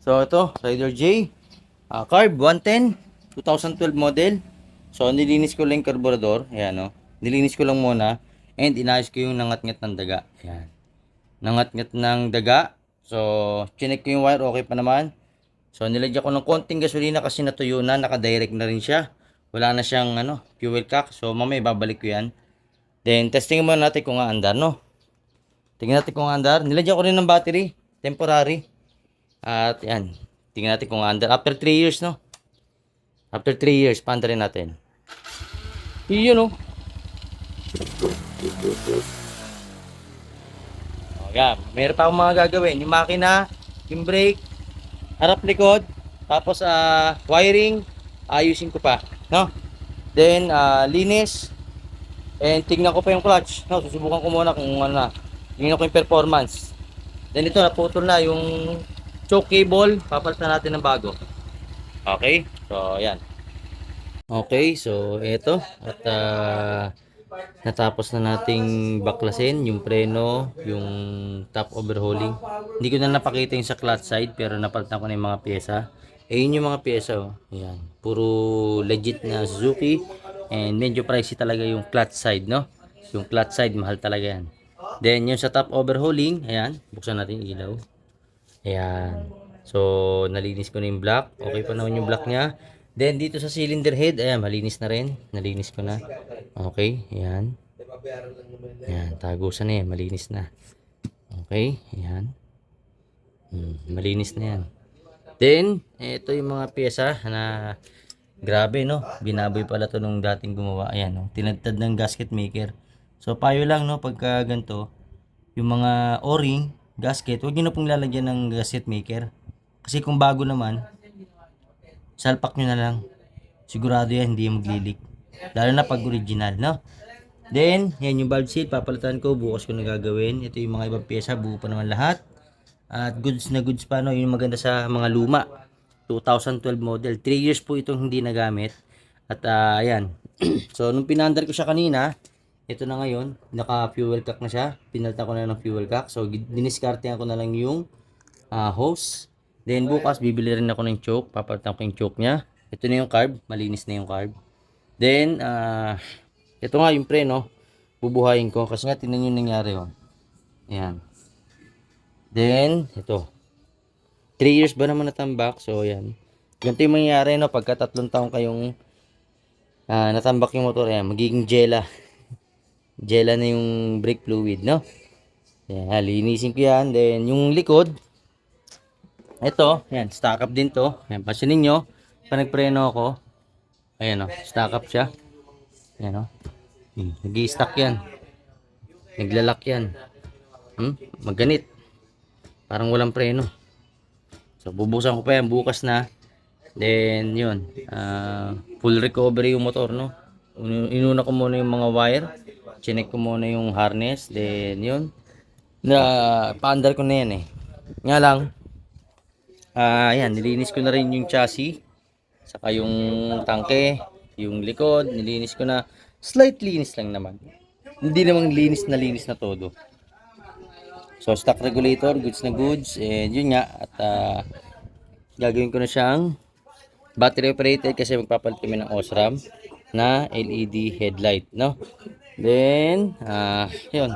So ito, Rider J. ah carb 110, 2012 model. So nilinis ko lang yung carburetor. Ayan o. Nilinis ko lang muna. And inayos ko yung nangat-ngat ng daga. Ayan. Nangat-ngat ng daga. So, chinek ko yung wire. Okay pa naman. So, nilagyan ko ng konting gasolina kasi natuyo na. Naka-direct na rin siya. Wala na siyang ano, fuel cock. So, mamaya babalik ko yan. Then, testing muna natin kung aandar, no? Tingnan natin kung aandar. Nilagyan ko rin ng battery. Temporary. At yan. Tingnan natin kung aandar. After 3 years, no? After 3 years, paanda rin natin. Iyon, no? Yan. Meron pa akong mga gagawin. Yung makina, yung brake, harap likod, tapos ah wiring, ayusin ko pa, no? Then ah, linis and tingnan ko pa yung clutch, no? Susubukan ko muna kung ano na. Tingnan ko yung performance. Then ito naputol na yung choke cable, papalitan natin ng bago. Okay? So, yan. Okay, so eto at ah, natapos na nating baklasin yung preno, yung top overhauling. Hindi ko na napakita yung sa clutch side pero napalitan ko na yung mga pyesa. Eh yun yung mga pyesa oh. Ayan. Puro legit na Suzuki and medyo pricey talaga yung clutch side no. Yung clutch side mahal talaga yan. Then yung sa top overhauling, ayan, buksan natin yung ilaw. Ayan. So, nalinis ko na yung block. Okay pa naman yung block niya. Then, dito sa cylinder head, ayan, malinis na rin. Nalinis ko na. Okay, ayan. Ayan, tagusan na yan. Malinis na. Okay, ayan. Hmm, malinis na yan. Then, ito yung mga pyesa na grabe, no? Binaboy pala to nung dating gumawa. Ayan, no? Tinadtad ng gasket maker. So, payo lang, no? Pagka ganito, yung mga o-ring, gasket, huwag nyo na pong lalagyan ng gasket maker. Kasi kung bago naman, salpak nyo na lang. Sigurado yan, hindi yung maglilik. Lalo na pag original, no? Then, yan yung valve seal, papalitan ko, bukas ko na gagawin. Ito yung mga ibang pyesa, buo pa naman lahat. At goods na goods pa, no? Yun yung maganda sa mga luma. 2012 model. 3 years po itong hindi nagamit. At ah, ayan. so, nung pinandar ko siya kanina, ito na ngayon, naka-fuel cock na siya. Pinalitan ko na ng fuel cock. So, diniskartehan ko na lang yung ah, hose. Then, bukas, bibili rin ako ng choke. Papalitan ko yung choke niya. Ito na yung carb. Malinis na yung carb. Then, ah, ito nga yung preno. Bubuhayin ko. Kasi nga, tinan yung nangyari. Oh. Ayan. Then, ito. 3 years ba naman natambak? So, ayan. Ganito yung mangyayari, no? Pagka tatlong taong kayong ah, natambak yung motor, ayan, magiging jela. Jela na yung brake fluid, no? Ayan, linisin ko yan. Then, yung likod, ito, ayan, stock up din to. Ayan, pansinin nyo, pag nagpreno ako, ayan o, stock up siya. Ayan o. Hmm, nag-i-stock yan. Naglalak yan. Hmm, magganit. Parang walang preno. So, bubuksan ko pa yan bukas na. Then, yun. ah, full recovery yung motor, no? Inu- Inuna ko muna yung mga wire. Chinek ko muna yung harness. Then, yun. Na, paandar ko na yan eh. Nga lang, ah, yan, nilinis ko na rin yung chassis. Saka yung tangke, yung likod, nilinis ko na. Slight linis lang naman. Hindi namang linis na linis na todo. So stock regulator, goods na goods, and yun nga at ah, gagawin ko na siyang battery operated kasi magpapalit kami ng Osram na LED headlight, no? Then, ah, yun.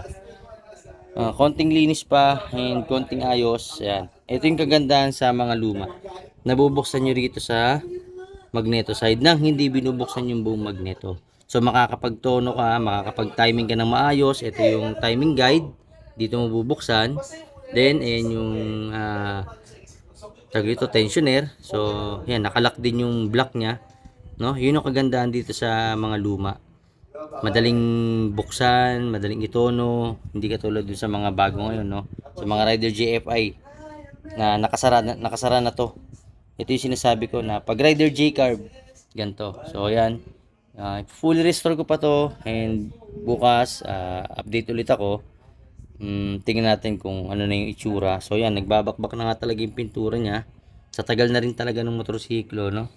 Ah, konting linis pa and konting ayos. Yan. Ito yung kagandahan sa mga luma. Nabubuksan nyo rito sa magneto side nang hindi binubuksan yung buong magneto. So makakapagtono ka, makakapag-timing ka ng maayos. Ito yung timing guide. Dito mo bubuksan. Then, ayan yung ah tawag dito, tensioner. So, yan, nakalock din yung block niya. No? Yun yung kagandahan dito sa mga luma. Madaling buksan, madaling itono. Hindi katulad dun sa mga bago ngayon, no? Sa mga Rider JFI na nakasara na, nakasara na to. Ito yung sinasabi ko na pag Rider J carb, ganto. So, yan. Ah, fully restore ko pa to and bukas ah, update ulit ako. Mm, tingnan natin kung ano na yung itsura. So yan, nagbabakbak na nga talaga yung pintura niya. Sa tagal na rin talaga ng motorsiklo, no?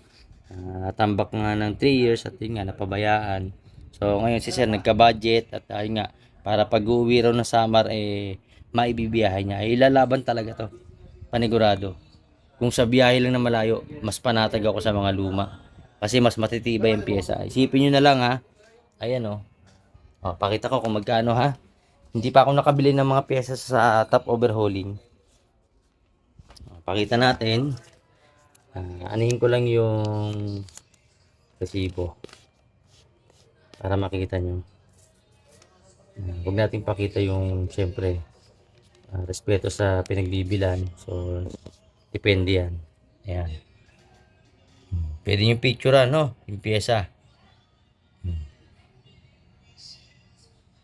Ah, tambak nga ng 3 years at yun nga, napabayaan. So ngayon si Sir nagka-budget at ayun nga, para pag uwi raw ng summer, eh, maibibiyahe niya. Eh, ilalaban talaga to. Panigurado. kung sa biyahe lang na malayo, mas panatag ako sa mga luma. Kasi mas matitibay yung pyesa. Isipin nyo na lang ha. Ayan o. Oh. pakita ko kung magkano ha. Hindi pa ako nakabili ng mga pyesa sa top overhauling. Oh, pakita natin. Ah, anihin ko lang yung resibo. Para makita nyo. Ah, Huwag natin pakita yung, siyempre, ah, respeto sa pinagbibilan. So, depende yan. Ayan. Hmm, Pwede yung picture, no? Yung pyesa. Hmm.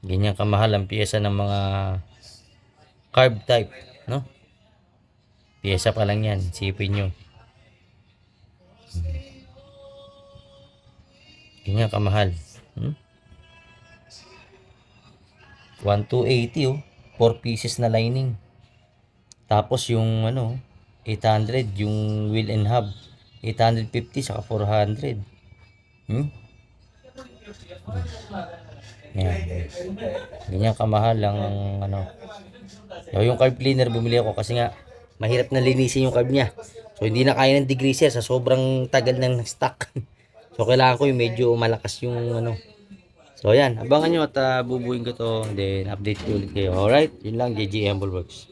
Ganyan kamahal ang pyesa ng mga carb type, no? Pyesa pa lang yan. Sipin nyo. Hmm. Ganyan kamahal. Hmm? 1,280 oh. 4 pieces na lining. Tapos yung ano, 800 yung wheel and hub. 850 saka 400. Hmm? Yan. Ganyan kamahal ang ano. Yung carb cleaner bumili ako kasi nga mahirap na linisin yung carb niya. So hindi na kaya ng degreaser sa sobrang tagal ng stock. so kailangan ko yung medyo malakas yung ano. So yan, abangan nyo at uh, bubuin ko to then update ko ulit kayo. Alright, yun lang JG Humble Works.